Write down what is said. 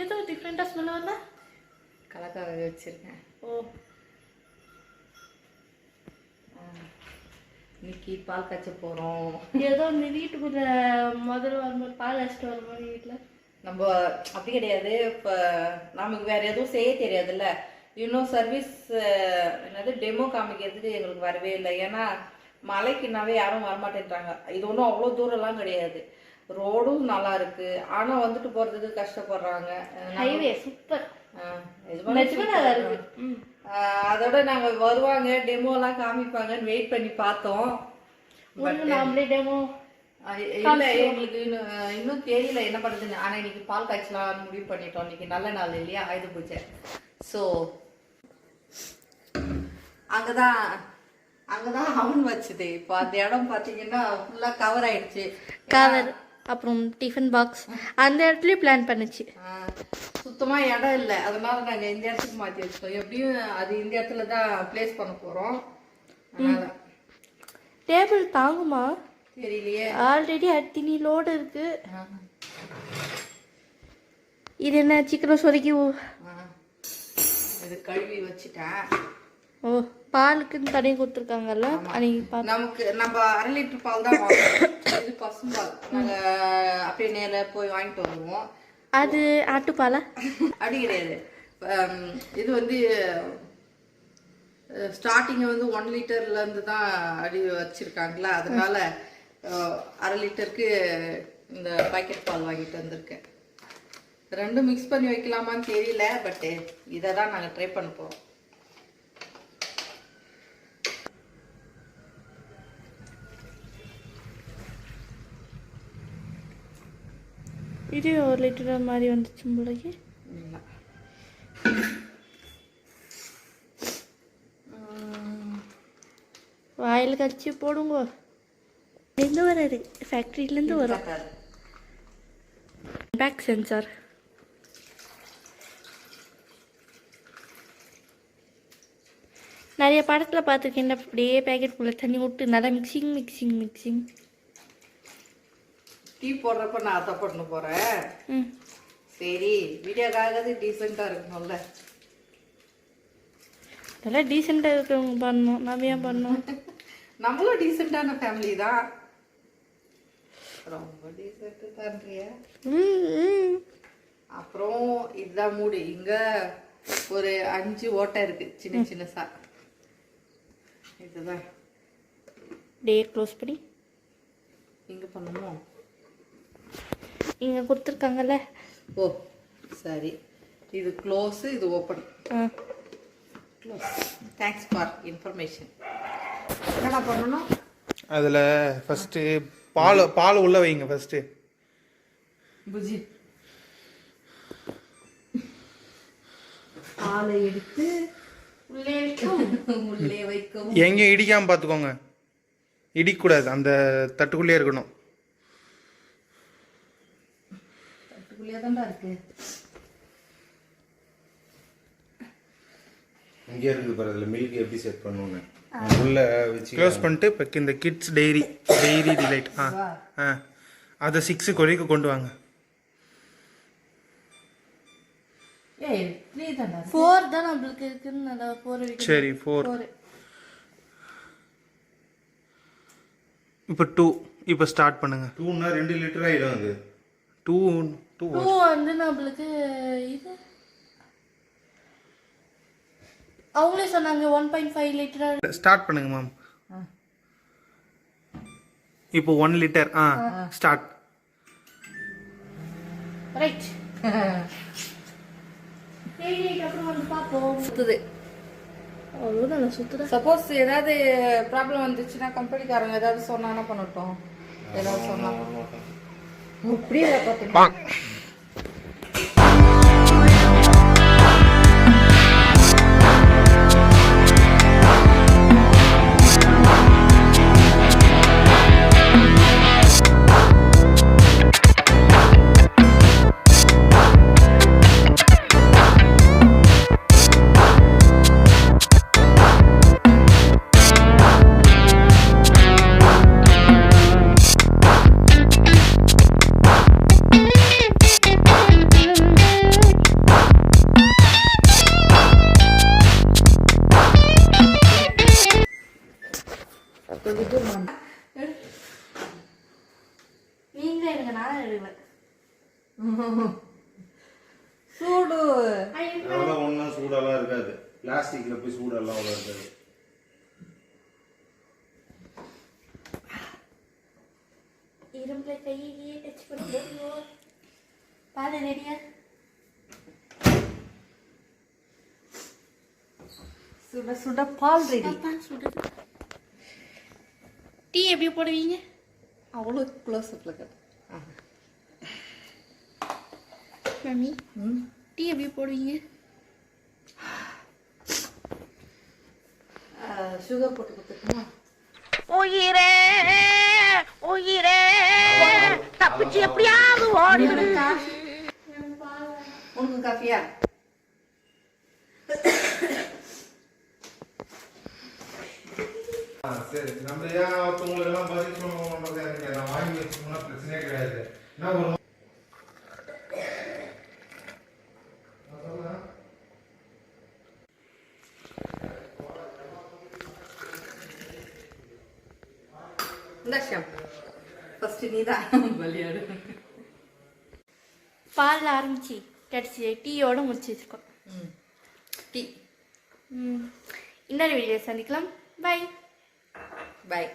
ஏதோ டிஃப்ரெண்ட்டாக ஸ்மெல் வரல கலக்காக வச்சுருக்கேன். ஓ. இன்னைக்கு பால் காய்ச்ச போகிறோம் ஏதோ இந்த வீட்டுக்குள்ள முதல்ல வரும்போது பால் அடிச்சிட்டு வரும்போது வீட்டில். நம்ம அப்படி கிடையாது. இப்போ நமக்கு வேற எதுவும் செய்ய தெரியாதுல்ல. இன்னும் சர்வீஸ் என்னது டெமோ காமிக்கிறதுக்கு எங்களுக்கு வரவே இல்லை. ஏன்னா மலைக்குனாவே யாரும் வரமாட்டேன்றாங்க. இது ஒன்றும் அவ்வளோ தூரம்லாம் கிடையாது. ரோடும் நல்லா இருக்கு ஆனால் வந்துட்டு போகிறதுக்கு கஷ்டப்படுறாங்க. Highway super. அதோட நாங்கள் வருவாங்க டெமோலாம் காமிப்பாங்கன்னு வெயிட் பண்ணி பார்த்தோம். நாமளே டெமோ அஹ் இல்ல எங்களுக்கு இன்னும் தெரியல என்ன பண்றதுன்னு. ஆனா இன்னைக்கு பால் காய்ச்சலாம்னு முடிவு பண்ணிட்டோம். இன்னைக்கு நல்ல நாள் இல்லையா? ஆயுத பூஜை. ஸோ அங்கதான் அங்கதான் அவன் வச்சுது. இப்போ அந்த இடம் பாத்தீங்கன்னா ஃபுல்லா கவர் ஆயிடுச்சு. கவர் அப்புறம் டிஃபன் பாக்ஸ் அந்த இடத்துலயும் பிளான் பண்ணுச்சு. அஹ் சுத்தமா இடம் இல்லை. அதனால நாங்க இந்த இடத்துக்கு மாத்தி வச்சிட்டோம். எப்படியும் அது இந்த இடத்துல தான் பிளேஸ் பண்ண அதனால. டேபிள் தாங்குமா? தெரியலையே. ஆல்ரெடி அத்தினி லோடு இருக்கு. இது என்ன சீக்கிரம் அஹ் இது கழுவி வச்சுட்டேன். ஓ பாலுக்குன்னு தனியாக கொடுத்துருக்காங்கல்ல? அன்னைக்கு பா நமக்கு நம்ம அரை லிட்டர் பால் தான் இது பசும்பால். நாங்க அப்படியே நேர போய் வாங்கிட்டு வருவோம் அது ஆட்டுப்பாலா? அப்படி கிடையாது. இது வந்து ஸ்டார்டிங் வந்து ஒன் லிட்டர்ல இருந்து தான் அடி வச்சிருக்காங்களா? அதனால அரை லிட்டருக்கு இந்த பாக்கெட் பால் வாங்கிட்டு வந்திருக்கேன். ரெண்டும் மிக்ஸ் பண்ணி வைக்கலாமான்னு தெரியல பட் இதை தான் நாங்கள் ட்ரை பண்ண போகிறோம் இது ஒரு லிட்டர் மாதிரி வந்துச்சு இல்லை. வாயில் கடிச்சு போடுங்க. எங்கே வராது ஃபேக்ட்ரியிலேருந்து வரும். பேக் சென்சார் நிறைய படத்தில் பார்த்துருக்கேன் அப்படியே பேக்கெட்டுக்குள்ளே தண்ணி விட்டு நல்லா மிக்சிங் மிக்சிங் மிக்சிங் டீ போடுறப்ப நான் அதை பண்ண போகிறேன் சரி வீடியோக்காக டீசெண்டாக இருக்கணும்ல. நல்லா டீசெண்டாக இருக்கிறவங்க பண்ணணும். நம்ம ஏன் பண்ணணும்? நம்மளும் டீசெண்டான ஃபேமிலி தான். ரொம்ப டீசென்ட் தான்றியா. அப்புறம் இதுதான் மூடு இங்க ஒரு அஞ்சு ஓட்டை இருக்கு சின்ன சின்னசா. இதுதான். டே க்ளோஸ் பண்ணி. இங்க பண்ணணும்? இங்கே கொடுத்துருக்காங்கல்ல. ஓ சரி. இது க்ளோஸ் இது open close thanks for information என்னடா பண்ணணும் அதில் ஃபஸ்ட்டு பால் பால் உள்ள வைங்க ஃபஸ்ட்டு புஜி. பாலை எடுத்து உள்ளே உள்ளே வைக்கவும். எங்கேயும் இடிக்காமல் பார்த்துக்கோங்க. இடிக்கக்கூடாது அந்த தட்டுக்குள்ளேயே இருக்கணும். தான்டா இருக்கு. இங்கே இருக்குது பாரு அதில் மில்க் எப்படி செட் பண்ணணும்னு உள்ள வச்சு க்ளோஸ் பண்ணிட்டு இப்போ இந்த கிட்ஸ் டைரி டைரி டிலைட் ஆ ஆ. அதை சிக்ஸுக்கு வரைக்கும் கொண்டு வாங்க. ஏய் த்ரீ தான்டா ஃபோர் தான் நம்மளுக்கு இருக்குன்னு நல்லா ஃபோர் சரி ஃபோர் ஃபோர் இப்போ டூ இப்போ ஸ்டார்ட் பண்ணுங்க. டூன்னா ரெண்டு லிட்டர் ஆகிடும் அது. டூ டூ டூ வந்து நம்மளுக்கு இது. அவங்களே சொன்னாங்க one point five litre start பண்ணுங்க மேம் இப்போ ஒன் லிட்டர் ஆ ஸ்டார்ட் ரைட் அப்புறம் வந்து பார்ப்போம். சுத்துது. அவ்வளோ நல்லா சப்போஸ் ஏதாவது ப்ராப்ளம் வந்துச்சுன்னா கம்பெனிக்காரங்க ஏதாவது சொன்னாங்கன்னா பண்ணட்டும்? ஏதாவது சொன்னா. அப்படியே சூடு. அதெல்லாம் ஒன்றும் சூடெல்லாம் இருக்காது. பிளாஸ்டிக்கில் போய் சூடெல்லாம் அவ்வளோ இருக்காது. இரும்புல கையே டச் பண்ணுங்க பால் ரெடியா சுட சுட பால் ரெடி சுடுது டீ எப்படி போடுவீங்க? அவ்வளோ க்ளோஸ் அப்பில் கட்டு. மம்மி டீ எப்படி போடுவீங்க? சுகர் போட்டு கொடுத்துருக்குமா உயிரே உயிரே. தப்பிச்சு எப்படியாவது ஓடிடு. உனக்கு காஃபியா? சரி. நம்ம ஏன் ஒருத்தவங்களுக்கெல்லாம் பதில் சொல்லணும்ன்றது எனக்கு நான் வாங்கி வச்சுக்கணும்னா பிரச்சனையே கிடையாது. என்ன இந்த ஷாம் ஃபர்ஸ்ட் நீ தான் பலியாடு பால் ஆரம்பிச்சு கிடச்சி டீயோட முடிச்சு வச்சிருக்கோம் டீ ம். இன்னொரு வீடியோ சந்திக்கலாம் பை பாய்